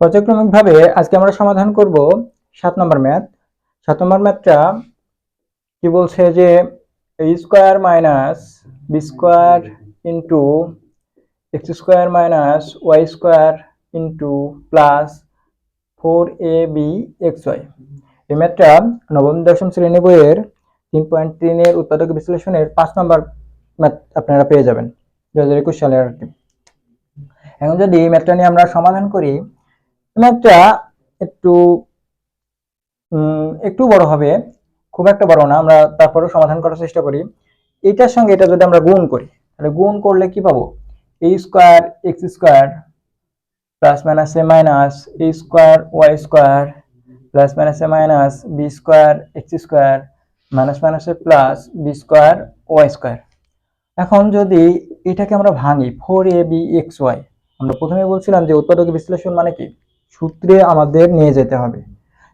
পর্যায়ক্রমিকভাবে আজকে আমরা সমাধান করব সাত নম্বর ম্যাথ। সাত নম্বর ম্যাথটা কি বলছে যে A square minus B square into X square minus Y square into plus four A B X Y এই ম্যাথটা নবম, দশম শ্রেণি বইয়ের তিন পয়েন্ট তিনের উৎপাদক বিশ্লেষণের পাঁচ নম্বর ম্যাথ আপনারা পেয়ে যাবেন দু হাজার একুশ সালের আর কি এখন যদি এই ম্যাথটা নিয়ে আমরা সমাধান করি ম্যাথটা একটু একটু বড় হবে, খুব একটা বড় না, আমরা তারপরেও সমাধান করার চেষ্টা করি। এটার সঙ্গে এটা যদি আমরা গুণ করি, তাহলে গুণ করলে কি পাবো? A square X square plus minus A minus A square Y square plus minus A minus B square X square minus minus A plus B square Y square এখন যদি এটাকে আমরা ভাঙি four A B X Y আমরা প্রথমে বলছিলাম যে উৎপাদক বিশ্লেষণ মানে কি? সূত্রে আমাদের নিয়ে যেতে হবে।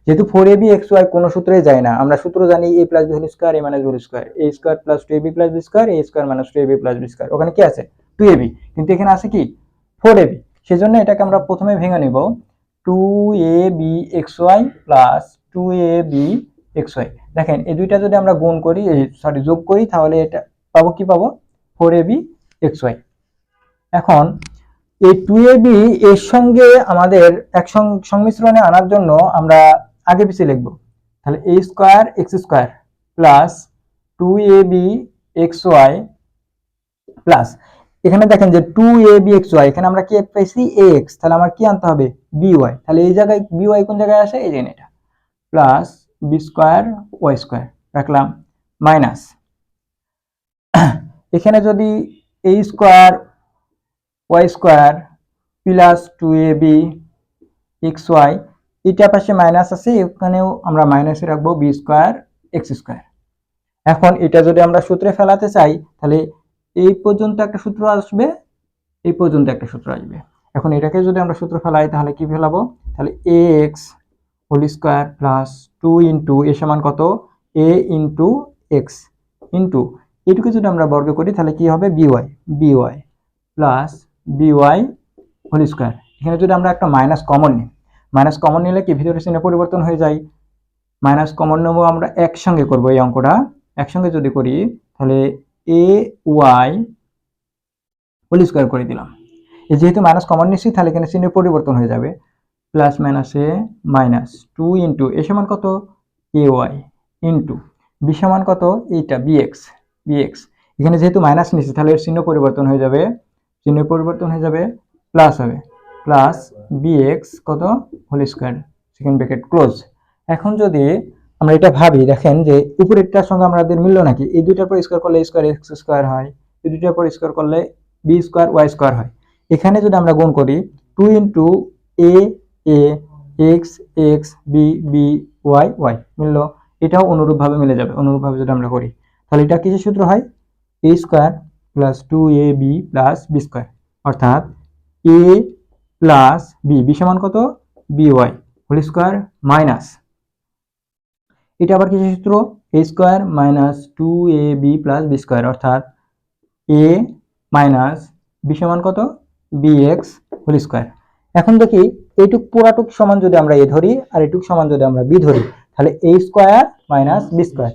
যেহেতু four A B X Y কোনো সূত্রে যায় না, আমরা সূত্র জানি A plus B whole square A minus whole square A square plus two A B plus B square A square minus two A B plus B square ওখানে কি আছে? টু এ বি কিন্তু এখানে আছে কি? ফোর এ বি সেজন্য এটাকে আমরা প্রথমে ভেঙে নিব। Two A B X Y plus two A B X Y দেখেন, এই দুইটা যদি আমরা গুণ করি সরি যোগ করি, তাহলে এটা পাবো কি পাবো? Four A B X Y এখন এই টু এ বি এর সঙ্গে আমাদের এক সংমিশ্রণে আনার জন্য আমরা আগে পিছিয়ে লিখব। তাহলে A square X square plus two A B X Y plus এখানে দেখেন যে two A B X Y এখানে আমরা কি পেয়েছি? এ এক্স তাহলে আমার কি আনতে হবে? বি ওয়াই তাহলে এই জায়গায় বি ওয়াই কোন জায়গায় আসে? এই যে এটা। Plus B square Y square রাখলাম। মাইনাস এখানে যদি A square Y square plus two A B X Y এটা পাশে মাইনাস আছে, এখানেও আমরা মাইনাসে রাখব বি স্কোয়ার এক্স স্কোয়ার এখন এটা যদি আমরা সূত্রে ফেলাতে চাই, তাহলে এই পর্যন্ত একটা সূত্র আসবে, এই পর্যন্ত একটা সূত্র আসবে। এখন এটাকে যদি আমরা সূত্র ফেলাই, তাহলে কি ফেলাবো? তাহলে A X whole square plus two into A সমান কত? এ ইন্টু এক্স ইন্টু এটুকু যদি আমরা বর্গ করি, তাহলে কি হবে? B Y B Y plus B Y whole square এখানে যদি আমরা একটা মাইনাস কমন নিই মাইনাস কমন নিলে কি ভিতরে চিহ্ন পরিবর্তন হয়ে যায়? মাইনাস কমন নেব আমরা একসঙ্গে করব এই অঙ্কটা। একসঙ্গে যদি করি, তাহলে এ ওয়াই হোল স্কোয়ার করে দিলাম। এই যেহেতু মাইনাস কমন নিচ্ছি, তাহলে এখানে চিহ্নের পরিবর্তন হয়ে যাবে। প্লাস মাইনাসে মাইনাস টু ইন্টু এ সমান কত? এ ওয়াই ইন্টু বি সমান কত? এইটা বিএক্স বিএক্স এখানে যেহেতু মাইনাস নিচ্ছি, তাহলে এর চিহ্ন পরিবর্তন হয়ে যাবে চিহ্ন পরিবর্তন হয়ে যাবে প্লাস হবে। প্লাস বিএক্স কত? Whole square second bracket close এখন যদি আমরা এটা ভাবি, দেখেন যে উপরেরটার সঙ্গে আমাদের মিললো নাকি? এই দুইটার পর স্কোয়ার করলে স্কোয়ার এক্স স্কোয়ার হয়, এই দুইটার পর স্কোয়ার করলে বি স্কোয়ার ওয়াই স্কোয়ার হয়। এখানে যদি আমরা গুণ করি two into A A X X B B Y Y মিললো, এটাও অনুরূপভাবে মিলে যাবে, অনুরূপভাবে যদি আমরা করি। তাহলে এটা কিসের সূত্র হয়? A square plus two A B plus B square অর্থাৎ এ প্লাস বি বি সমান কত? B Y whole square minus এটা আবার কিসের সূত্র? A square minus two A B plus B square অর্থাৎ এ মাইনাস বি সমান কত? বি এক্স হোল স্কোয়ার এখন দেখি, এইটুক পুরাটুক সমান যদি আমরা এ ধরি আর এটুক সমান যদি আমরা বি ধরি, তাহলে A square minus B square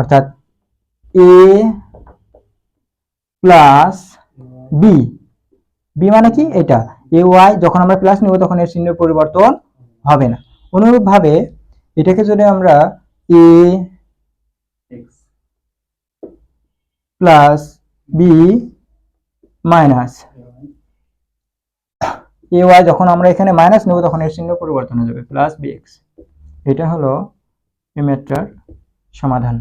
অর্থাৎ এ প্লাস বি। বি মানে কি? এটা। এ, ওয়াই, যখন আমরা প্লাস নিব তখন এর চিহ্নের পরিবর্তন হবে না। অনুরূপভাবে এটাকে যদি আমরা A plus B minus A, Y যখন আমরা এখানে মাইনাস নেব তখন এর চিহ্ন পরিবর্তন হয়ে যাবে প্লাস বি এক্স। এটা হলো এই ম্যাথটার সমাধান।